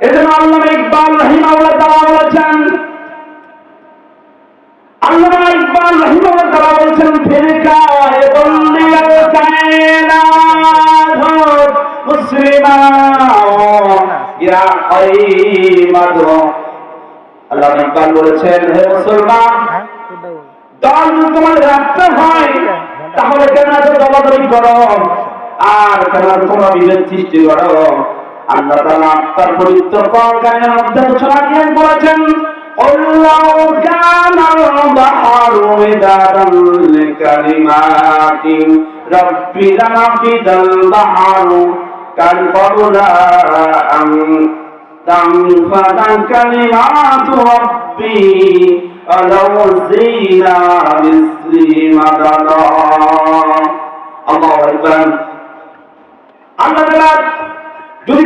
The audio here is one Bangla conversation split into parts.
এজন্য আল্লাহ ইকবাল রহিমাউল্লাহ তাআলা বলেছেন, আল্লাহ ইকবাল রহিমাউল্লাহ তাআলা বলেছেন, ফিরকা কাইমাত আল্লাহ ইকবাল বলেছেন, হে মুসলমান, দল তোমার রাখতে হয়, তাহলে কেন এত দলাদলি করো? আর কেন তোমরা বিভেদ সৃষ্টি করো? আল্লাহ তাআলা তার পবিত্র কোরআনের মধ্যে ঘোষণা দিয়ে বলেছেন, আল্লাহ কানাল বাহারু মিদাদান লিকালিমাতি রব্বি লাফিদাল বাহারু কান কবলা আম তানফাদান কালিমাতু রব্বি, আলাউ জিনা মিসলি আল্লাহু আকবার।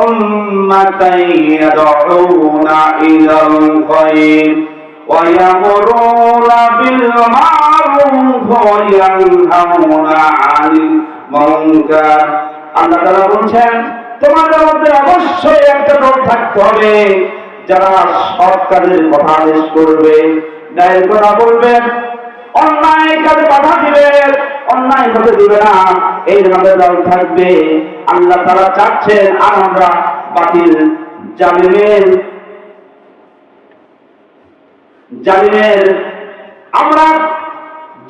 أمة يدعون إلى الخير ويأمرون بالمعروف وينهون عن المنكر আল্লাহ তারা বলছেন তোমাদের মধ্যে অবশ্যই একটা লোক থাকতে হবে যারা সৎ কাজের কথা আদেশ করবে ন্যায়ের কথা বলবে অন্যায় কাজে বাধা দিবে অন্যায় হতে দিবে না। এই ধরনের দল থাকবে। আল্লাহ তারা চাচ্ছেন আর আমরা বাতিল জালিমের জালিমের আমরা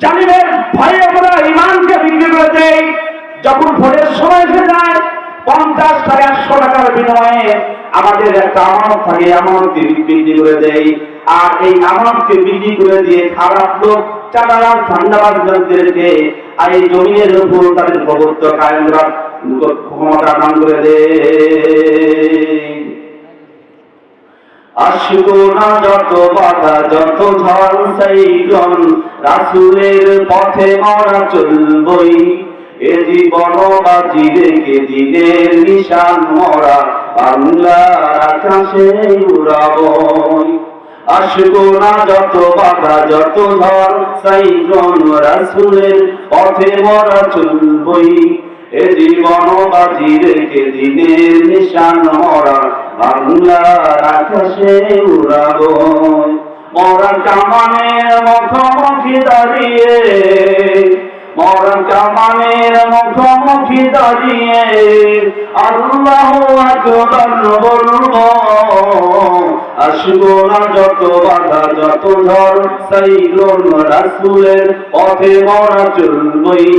জালিমের ভয়ে আমরা ইমানকে বিক্রি করে দেই। যখন ভোটের সময় এসে যায়, পঞ্চাশ টাকা একশো টাকার বিনিময়ে আমাদের একটা আমানত থাকে, আমানতকে বিক্রি করে দেয় আর এই আমানতকে বিক্রি করে দিয়ে খারাপ লোক আর এই জমিনের উপর তাদের ক্ষমতা দান করে আসব না যত বাধা, যত ঝড় রাসুলের পথে মরা চলবই। এ জীবন বাজি রেখে দিনের নিশান মরা, বাংলার আকাশে উড়াবই। আসব না যত বাধা, যত ঝড় সাইক্লোন রাসুলের পথে মরা এ জীবন বাজি রেখে দিনের নিশান মরা বাংলার আকাশে উড়াবো। মরা কামানের মুখোমুখি দাঁড়িয়ে মরা কামানের মুখোমুখি দাঁড়িয়ে আল্লাহ বলব আসব না যত বাধা, যত ঝড় সাইক্লোন রাসুলের পথে মরা চলবই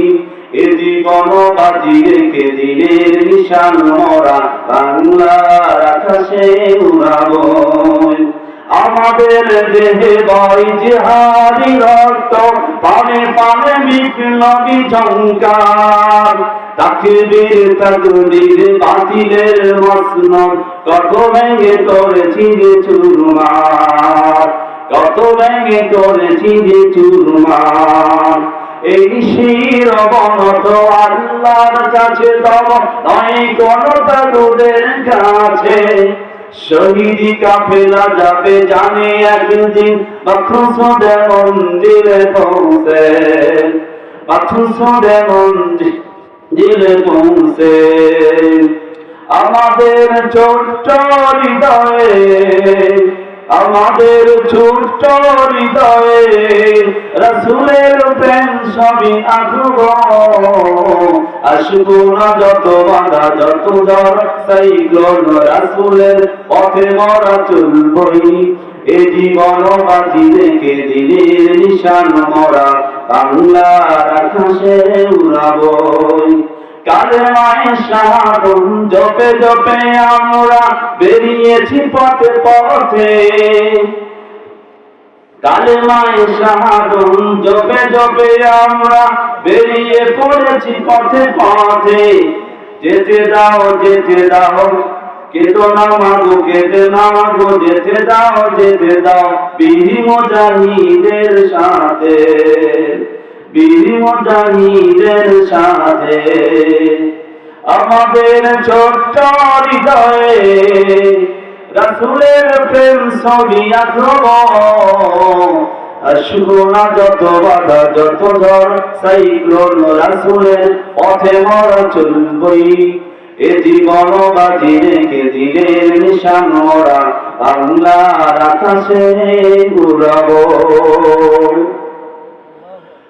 এ জীবন বাজি রেখে দিনের নিশান মরা বাংলার আকাশে উড়াবো। আমাদের দেহে বই জিহাদি রক্ত, পানে পানে বিপ্লবী ঝঙ্কার তাকবীর তাকবীর বাতিলের মসন কত ভেঙে করেছি যে চুরমার। কত ভেঙে করেছি যে চুরমার। এই শির বনত আল্লাহর কাছে তব নয় কোন তাগুদের কাছে। শহীদি কাফেলা যাবে জানে একদিন বাথুসুদে মন্দিরে পৌঁছে বাথুসুদে মন্দিরে পৌঁছে। আমাদের ছোট্ট হৃদয়ে আমাদের ছোট্ট হৃদয়ে রসুলের প্রেম সবই আঁকব। আসব না যত বাধা, যত ঝড় সাইক্লোন রাসুলের পথে মরা চলবই। এ জীবন বাজি রেখে দিনের নিশান মরা, বাংলার আকাশে উড়াবই। জপে জপে আমরা বেরিয়েছি পথে পথে। কালে মায়ের সাহায্য জপে জপে আমরা বেরিয়ে পড়েছি পথে পথে। যেতে দাও যেতে দাও, কেঁদো না মাগো না মাগো, যেতে দাও যেতে দাও মুজাহিদের সাথে। বীর মুজাহিদের সাথে, আমাদের ছোট্ট হৃদয়ে রাসুলের প্রেম ছবি আঁকব আসব না যত বাধা, যত ঝড়, সাইক্লোন রাসুলের পথে মরা চলবই। এ জীবন বাজি রেখে দিলের নিশান ওরা বাংলার আকাশে উড়াবো।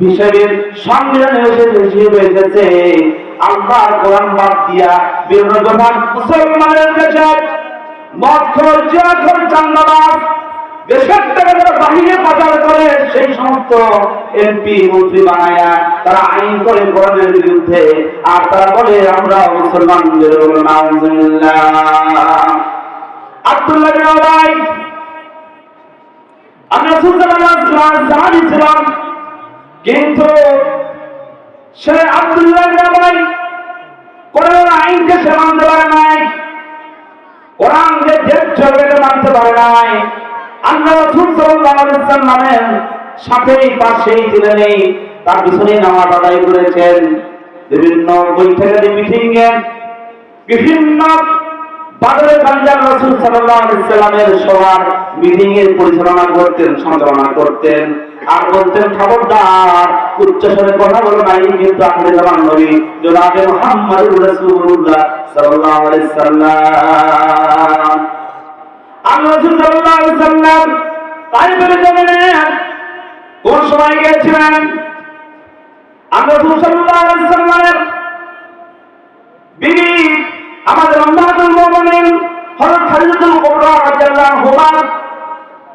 হিসেবে সংবিধানে হিসেবে এসেছে আল্লাহ কোরআন বাদ দিয়া বিভিন্ন মুসলমানের কাছে মদ খোর দেশের টাকা বাহিরে পাচার করে, সেই সমস্ত এমপি, মন্ত্রী বানায়া তারা আইন করে কোরআনের বিরুদ্ধে। আর তারা বলে, আমরা মুসলমানদের আব্দুল্লাহ বিন আমি রাসূল কিন্তু সে আব্দুল্লাহ ভাই কোরআন আইনকে সে মানতে পারে নাই। কোরআন যে জেদ চলবে মানতে পারে নাই। আল্লাহ সাথেই পাশেই ছিলেন তার পিছনে নামাজ আদায় করেছেন। বিভিন্ন বৈঠকে মিটিং বিভিন্ন বাদরে পাঞ্জাব রাসূল সাল্লাল্লাহু আলাইহি সাল্লামের সভার মিটিং এর পরিচালনা করতেন সঞ্চালনা করতেন। আর বলতেন খবরদার, উচ্চ স্বরে কথা বলো নাই, কিন্তু আপনি জামান নবী, জনাবে মুহাম্মদুর রাসূলুল্লাহ সাল্লাল্লাহু আলাইহি সাল্লাম। আল্লাহ সাল্লাল্লাহু আলাইহি সাল্লাম তাইফের জমিনে কোন সময় গিয়েছিলেন? রাসূল সাল্লাল্লাহু আলাইহি সাল্লামের বিবি আমাদের উম্মাতুল মুমিনিন হযরত খাদিজাতুল কুবরা রাদিয়াল্লাহু আনহা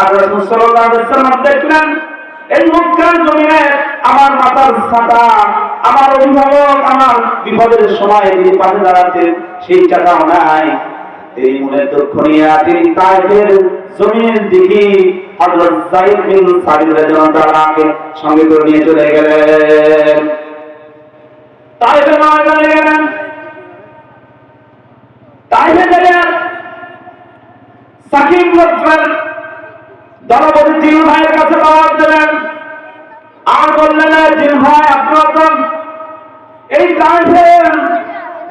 আর সাল্লাম দেখলেন, এই মক্কার জমিনে আমার মাতার ছাতা, আমার অভিভাবক আমার বিপদের সময় যিনি পাশে দাঁড়াতেন, সেই চাটাও নাই। এই মনে দুঃখ নিয়ে তিনি দিকে সঙ্গে করে নিয়ে চলে গেলেন। তাইফের ময়দানে গেলেন। দলপতি জিল ভাইয়ের কাছে দাওয়াত দিলেন। আর বললেন জিল ভাই, আপনার এই তাইফের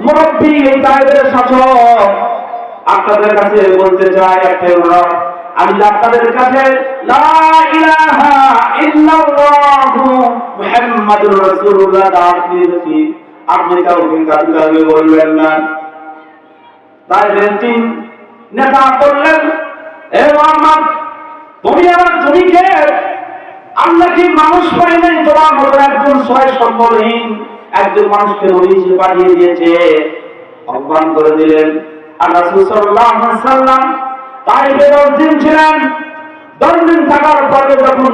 মুরব্বী, এই তাইফের শাসক। আপনাদের কাছে বলতে চাই একটা আমি আপনাদের কাছে আপনি কাউকে কাজে বলবেন না। তাই নেতা বললেন, এ মোহাম্মদ আল্লাহ কি মানুষ পাই নাই? তোমার মতো একজন ছয় সম্বলহীন, একজন মানুষকে পাঠিয়ে দিয়েছে আহ্বান করে দিলেন। আল্লাহ সাল্লাল্লাহু আলাইহি ওয়াসাল্লাম দশ দিন ছিলেন। দশ দিন থাকার পরে যখন